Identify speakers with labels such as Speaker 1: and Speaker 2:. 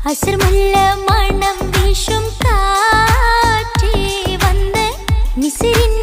Speaker 1: അസർമുല്ല മണം വീശും കാറ്റേ വന്ന് മിസിരിൻ